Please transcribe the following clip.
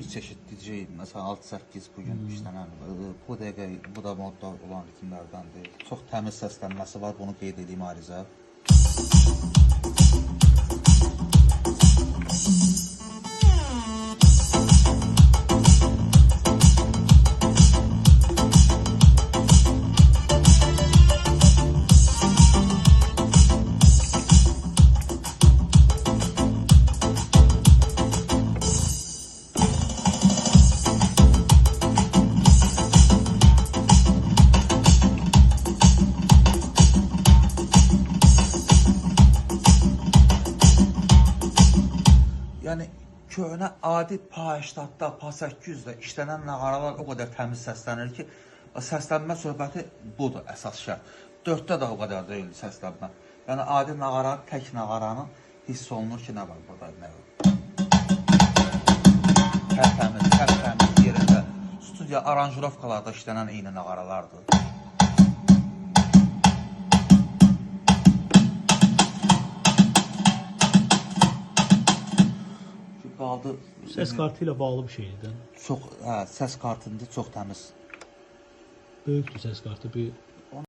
bir çeşid DJ, məsələn 6-8 bu gün hmm. işlənən, e, bu dəqiqə bu da modda olan ritmlərdəndir. Çox təmiz səslənməsi var, bunu qeyd edeyim ayrıca. Yəni köhnə adi Pa-80-da, Pa-800-də işlənən nağaralar o qədər təmiz səslənir ki, səslənmə söhbəti budur əsas şərt. 4-də də o qədər deyil səslənmə. Yəni adi nağara, tək nağaranın hiss olunur ki, nə var burada, nə var. Tərtəmiz, tərtəmiz yerində. Studiya aranjirovkalarda işlənən eyni nağaralardır. Qaldı Səs kartı ilə bağlı bir şeydir. də. çox hə, səs kartında çox təmiz. Böyükdür səs kartı. Bir